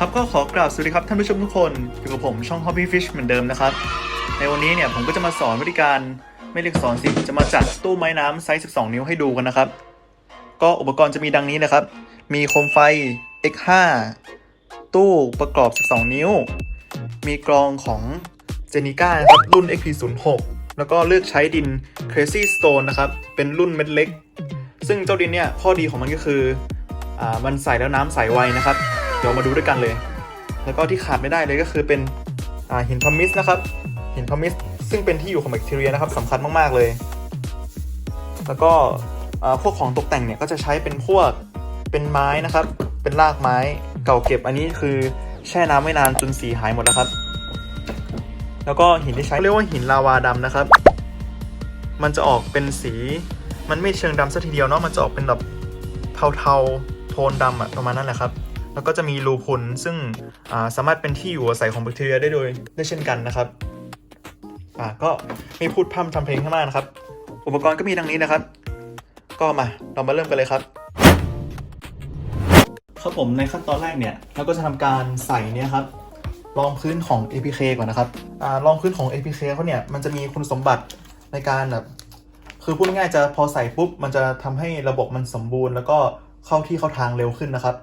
ครับก็ขอกราบสวัสดีครับท่านผู้ชมทุกคนอยู่กับผมช่อง Hobby Fish เหมือนเดิมนะครับ ในวันนี้เนี่ยผมก็จะมาสอนวิธีการไม่เรียกสอนสิจะมาจัดตู้ไม้น้ำไซส์ 12 นิ้วให้ดูกันนะครับ ก็อุปกรณ์จะมีดังนี้นะครับ มีโคมไฟ X5 ตู้ประกอบ 12 นิ้ว มีกรองของเจนิก้านะครับรุ่น XP06 แล้วก็เลือกใช้ดิน Crazy Stone นะครับ เป็นรุ่นเม็ดเล็ก ซึ่งเจ้าดินเนี่ยข้อดีของมันก็คืออ่ามันใส่แล้วน้ำใสไวนะครับ เดี๋ยวมาดูด้วยกันเลย แล้วก็ที่ขาดไม่ได้เลยก็คือเป็นหินพามิสนะครับหินพามิสซึ่งเป็นที่อยู่ของแบคทีเรียนะครับสำคัญมากๆเลย แล้วก็พวกของตกแต่งเนี่ยก็จะใช้เป็นพวกเป็นไม้นะครับ เป็นรากไม้เก่าเก็บอันนี้คือแช่น้ำไว้นานจนสีหายหมดแล้วครับ แล้วก็หินที่ใช้เรียกว่าหินลาวาดำนะครับ มันจะออกเป็นสีมันไม่เชิงดำซะทีเดียวเนาะมันจะออกเป็นแบบเทาๆโทนดำอะประมาณนั้นแหละครับ แล้วก็จะมีรูพุนซึ่งาสามารถเป็นที่อยู่อาศัยของแบคทีเรียได้โดยได้เช่นกันนะครับอ่าก็มีพูดพร่ำทำเพลงข้างหน้านะครับ อุปกรณ์ก็มีดังนี้นะครับ ก็มาเรามาเริ่มกันเลยครับ ครับผมในขั้นตอนแรกเนี่ยเราก็จะทำการใส่เนี่ยครับรองพื้นของ APK ก่อนนะครับอ่ารองพื้นของ APK เขาเนี่ยมันจะมีคุณสมบัติในการแบบคือพูดง่ายๆจะพอใส่ปุ๊บมันจะทำให้ระบบมันสมบูรณ์ แล้วก็เข้าที่เข้าทางเร็วขึ้นนะครับ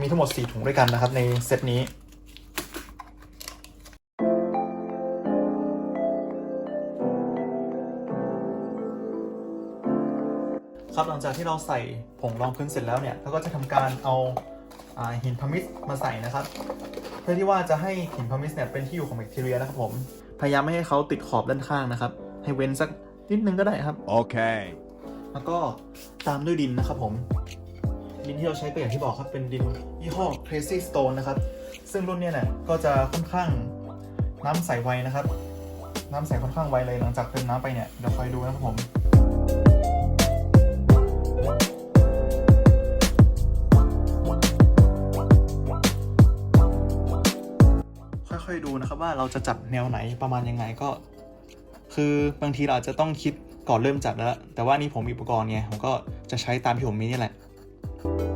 มีทั้งหมด 4 ถุงด้วยกันนะครับ ในเซตนี้ ครับหลังจากที่เราใส่ผงรองพื้นเสร็จแล้วเนี่ยเราก็จะทำการเอาอ่าหินพามิสมาใส่นะครับ เพื่อที่ว่าจะให้หินพามิสเนี่ยเป็นที่อยู่ของแบคทีเรียนะครับผมพยายามไม่ให้เขาติดขอบด้านข้างนะครับ ให้เว้นสักนิดนึงก็ได้ครับ Okay. แล้วก็ตามด้วยดินนะครับผม ดินที่เราใช้ก็อย่างที่บอกครับ เป็นดินยี่ห้อ Crazy Stone นะครับ ซึ่งรุ่นเนี้ยเนี่ยก็จะค่อนข้างน้ำใสไวนะครับ น้ำใสค่อนข้างไวเลยหลังจากเติมน้ำไปเนี่ยเดี๋ยวคอยดูนะครับผมค่อยๆดูนะครับว่าเราจะจัดแนวไหนประมาณยังไงก็ คือบางทีเราอาจจะต้องคิดก่อนเริ่มจัดแล้ว แต่ว่านี่ผมมีอุปกรณ์ไงผมก็จะใช้ตามที่ผมมีนี่แหละ thank you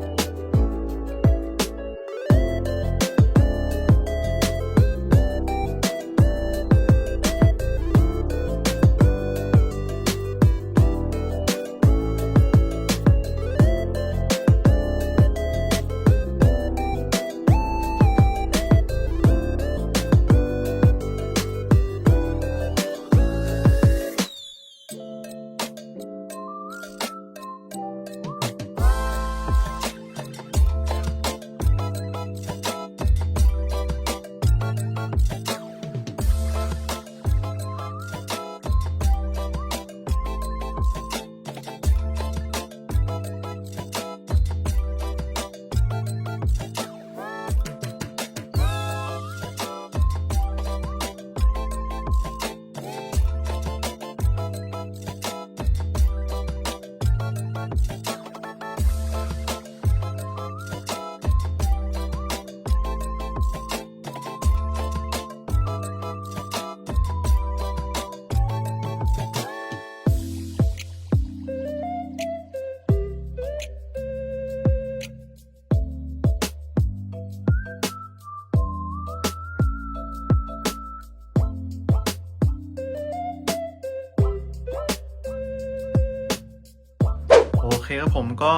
คครับผมก็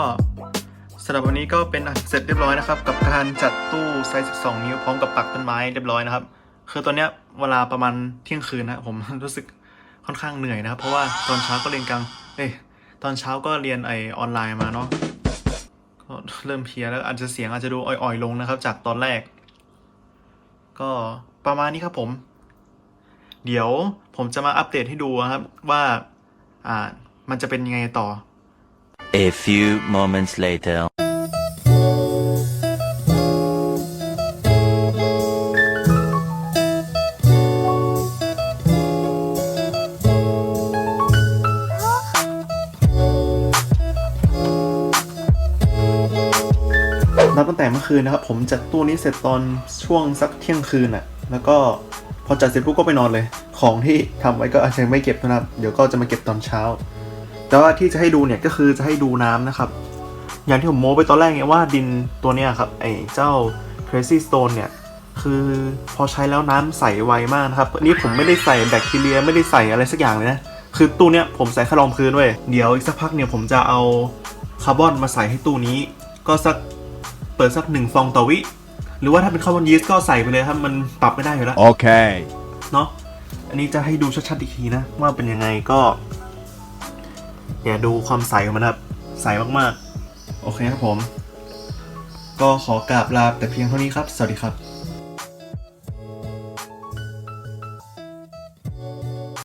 สำหรับวันนี้ก็เป็นอันเสร็จเรียบร้อยนะครับ กับการจัดตู้ไซส์ 12 นิ้วพร้อมกับปักต้นไม้เรียบร้อยนะครับ คือตอนเนี้ยเวลาประมาณเที่ยงคืนนะผมรู้สึกค่อนข้างเหนื่อยนะครับ เพราะว่าตอนเช้าก็เรียนกลางเอ้ยตอนเช้าก็เรียนไอออนไลน์มาเนาะก็เริ่มเพียแล้วอาจจะเสียงอาจจะดูอ่อยๆลงนะครับ จากตอนแรก ก็ประมาณนี้ครับผม เดี๋ยวผมจะมาอัปเดตให้ดูนะครับว่าอ่ามันจะเป็นยังไงต่อ A few moments later. นับตั้งแต่เมื่อคืนนะครับ ผมจัดตู้นี้เสร็จตอนช่วงสักเที่ยงคืนน่ะ แล้วก็พอจัดเสร็จปุ๊บก็ไปนอนเลย ของที่ทำไว้ก็อาจจะไม่เก็บนะครับ เดี๋ยวก็จะมาเก็บตอนเช้า แต่ว่าที่จะให้ดูเนี่ยก็คือจะให้ดูน้ำนะครับ อย่างที่ผมโม้ไปตอนแรกเนี่ยว่าดินตัวเนี้ยครับไอ้เจ้า Crazy Stone เนี่ยคือพอใช้แล้วน้ำใสไวมากนะครับอันนี้ผมไม่ได้ใส่แบคทีเรียไม่ได้ใส่อะไรสักอย่างเลยนะคือตู้เนี้ยผมใส่แค่รองพื้นเว้ยเดี๋ยวอีกสักพักเนี่ยผมจะเอาคาร์บอนมาใส่ให้ตู้นี้ ก็สักเปิดสักหนึ่งฟองต่อวิ หรือว่าถ้าเป็นคาร์บอนยีสต์ก็ใส่ไปเลยครับมันปรับไม่ได้อยู่แล้ว Okay. เนาะอันนี้จะให้ดูชัดๆอีกทีนะว่าเป็นยังไงก็ เนี่ยดูความใสของมันครับ ใสมากๆ โอเคครับผม ก็ขอกราบลาแต่เพียงเท่านี้ครับ สวัสดีครับ